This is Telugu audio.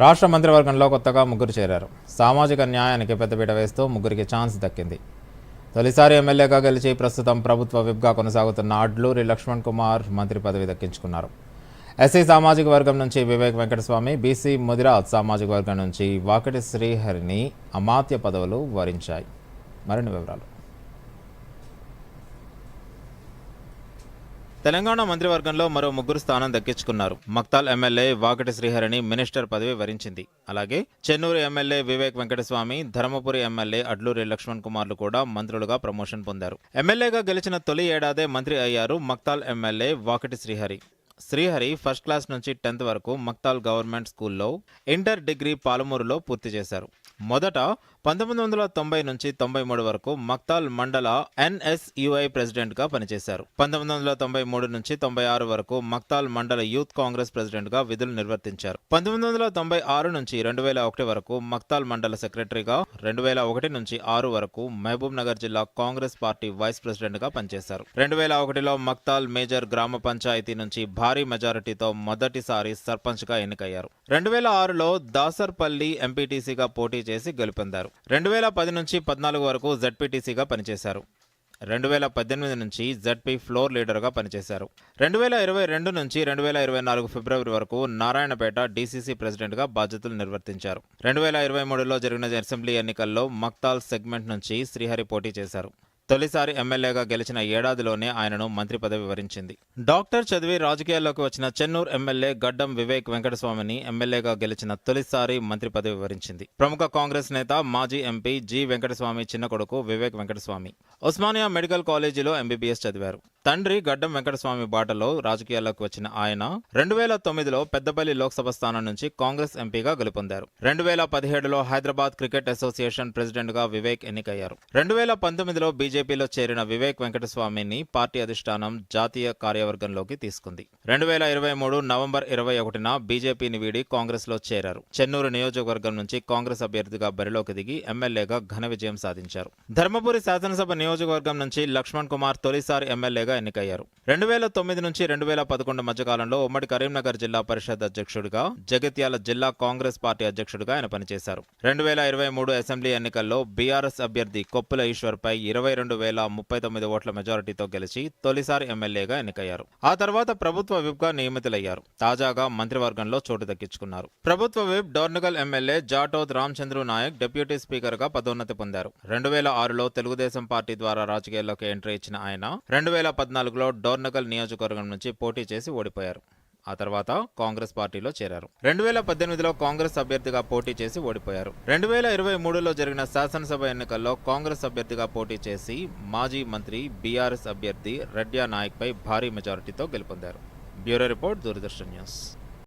రాష్ట్ర మంత్రివర్గంలో కొత్తగా ముగ్గురు చేరారు. సామాజిక న్యాయానికి పెద్దపీట వేస్తూ ముగ్గురికి ఛాన్స్ దక్కింది. తొలిసారి ఎమ్మెల్యేగా గెలిచి ప్రస్తుతం ప్రభుత్వ విప్గా కొనసాగుతున్న అడ్లూరి లక్ష్మణ్ కుమార్ మంత్రి పదవి దక్కించుకున్నారు. ఎస్సీ సామాజిక వర్గం నుంచి వివేక్ వెంకటస్వామి బీసీ ముదిరాజ్ సామాజిక వర్గం నుంచి వాకటి శ్రీహరిని అమాత్య పదవులు వరించాయి. మరిన్ని వివరాలు. తెలంగాణ మంత్రివర్గంలో మరో ముగ్గురు స్థానం దక్కించుకున్నారు. మక్తాల్ ఎమ్మెల్యే వాకటి శ్రీహరిని మినిస్టర్ పదవి వరించింది. అలాగే చెన్నూరు ఎమ్మెల్యే వివేక్ వెంకటస్వామి ధర్మపురి ఎమ్మెల్యే అడ్లూరి లక్ష్మణ్ కుమార్లు కూడా మంత్రులుగా ప్రమోషన్ పొందారు. ఎమ్మెల్యేగా గెలిచిన తొలి ఏడాదే మంత్రి అయ్యారు Makthal MLA Vakiti Srihari. Srihari first class నుంచి టెన్త్ వరకు మక్తాల్ గవర్నమెంట్ స్కూల్లో ఇంటర్ డిగ్రీ పాలమూరులో పూర్తి చేశారు. మొదట పంతొమ్మిది వందల తొంభై నుంచి తొంభై మూడు వరకు మక్తాల్ మండల ఎన్ఎస్యుఐ ప్రెసిడెంట్గా పనిచేశారు. పంతొమ్మిది వందల తొంభై మూడు నుంచి తొంభై ఆరు వరకు మక్తాల్ మండల యూత్ కాంగ్రెస్ ప్రెసిడెంట్గా విధులు నిర్వర్తించారు. పంతొమ్మిది వందల తొంభై ఆరు నుంచి రెండు వేల ఒకటి వరకు మక్తాల్ మండల సెక్రటరీగా రెండు వేల ఒకటి నుంచి ఆరు వరకు మహబూబ్ నగర్ జిల్లా కాంగ్రెస్ పార్టీ వైస్ ప్రెసిడెంట్గా పనిచేశారు. రెండు వేల ఒకటిలో మక్తాల్ మేజర్ గ్రామ పంచాయతీ నుంచి భారీ మెజారిటీతో మొదటిసారి సర్పంచ్గా ఎన్నికయ్యారు. రెండు వేల ఆరులో దాసర్పల్లి ఎంపీటీసీగా పోటీ చేసి గెలుపొందారు. రెండు వేల పది నుంచి పద్నాలుగు వరకు జడ్పీటీసీగా పనిచేశారు. రెండు వేల పద్దెనిమిది నుంచి జడ్పీ ఫ్లోర్ లీడర్గా పనిచేశారు. రెండు వేల ఇరవై రెండు నుంచి రెండు వేల ఇరవై నాలుగు ఫిబ్రవరి వరకు నారాయణపేట డీసీసీ ప్రెసిడెంట్గా బాధ్యతలు నిర్వర్తించారు. రెండు వేల ఇరవై మూడులో జరిగిన అసెంబ్లీ ఎన్నికల్లో మక్తాల్ సెగ్మెంట్ నుంచి శ్రీహరి పోటీ చేశారు. తొలిసారి ఎమ్మెల్యేగా గెలిచిన ఏడాదిలోనే ఆయనను మంత్రి పదవి వరించింది డాక్టర్ చదివి రాజకీయాల్లోకి వచ్చిన చెన్నూరు ఎమ్మెల్యే గడ్డం వివేక్ వెంకటస్వామిని ఎమ్మెల్యేగా గెలిచిన తొలిసారి మంత్రి పదవి వరించింది ప్రముఖ కాంగ్రెస్ నేత మాజీ ఎంపీ జి వెంకటస్వామి చిన్న కొడుకు వివేక్ వెంకటస్వామి. ఉస్మానియా మెడికల్ కాలేజీలో ఎంబీబీఎస్ చదివారు. తండ్రి గడ్డం వెంకటస్వామి బాటలో రాజకీయాల్లోకి వచ్చిన ఆయన రెండు వేల తొమ్మిదిలో పెద్దపల్లి లోక్సభ స్థానం నుంచి కాంగ్రెస్ ఎంపీగా గెలుపొందారు. రెండు వేల పదిహేడులో హైదరాబాద్ క్రికెట్ అసోసియేషన్ ప్రెసిడెంట్గా వివేక్ ఎన్నికయ్యారు. రెండు వేల పంతొమ్మిదిలో బీజేపీలో చేరిన వివేక్ వెంకటస్వామిని పార్టీ అధిష్టానం జాతీయ కార్యవర్గంలోకి తీసుకుంది. రెండు వేల ఇరవై మూడు నవంబర్ ఇరవై ఒకటిన బీజేపీని వీడి కాంగ్రెస్లో చేరారు. చెన్నూరు నియోజకవర్గం నుంచి కాంగ్రెస్ అభ్యర్థిగా బరిలోకి దిగి ఎమ్మెల్యేగా ఘన విజయం సాధించారు. ధర్మపురి శాసనసభ నియోజకవర్గం నుంచి లక్ష్మణ్ కుమార్ తొలిసారి ఎమ్మెల్యేగా ఎన్నికయ్యారు. రెండు వేల తొమ్మిది నుంచి రెండు వేల పదకొండు మధ్యకాలంలో ఉమ్మడి కరీంనగర్ జిల్లా పరిషత్ అధ్యక్షుడిగా జగిత్యాల జిల్లా కాంగ్రెస్ పార్టీ అధ్యక్షుడిగా ఆయన పనిచేశారు. రెండు వేల ఇరవై మూడు అసెంబ్లీ ఎన్నికల్లో బీఆర్ఎస్ అభ్యర్థి కొప్పుల ఈశ్వర్పై ఇరవై రెండు వేల ముప్పై తొమ్మిది ఓట్ల మెజారిటీతో గెలిచి తొలిసారి ఎమ్మెల్యేగా ఎన్నికయ్యారు. ఆ తర్వాత ప్రభుత్వ విప్గా నియమితులయ్యారు. తాజాగా మంత్రివర్గంలో చోటు దక్కించుకున్నారు. ప్రభుత్వ whip Dornakal MLA Jatoth Ramachandru Naik deputy స్పీకర్గా పదోన్నతి పొందారు. రెండు వేల ఆరులో తెలుగుదేశం పార్టీ ద్వారా రాజకీయాల్లోకి ఎంట్రీ ఇచ్చిన ఆయన రెండు వేల పద్నాలుగులో డోర్నగల్ నియోజకవర్గం నుంచి పోటీ చేసి ఓడిపోయారు. ఆ తర్వాత కాంగ్రెస్ పార్టీలో చేరారు. రెండు వేల పద్దెనిమిదిలో కాంగ్రెస్ అభ్యర్థిగా పోటీ చేసి ఓడిపోయారు. రెండు వేల ఇరవై మూడులో జరిగిన శాసనసభ ఎన్నికల్లో కాంగ్రెస్ అభ్యర్థిగా పోటీ చేసి మాజీ మంత్రి బీఆర్ఎస్ అభ్యర్థి రెడ్యా నాయక్పై భారీ మెజారిటీతో గెలుపొందారు. Bureau report Doordarshan news.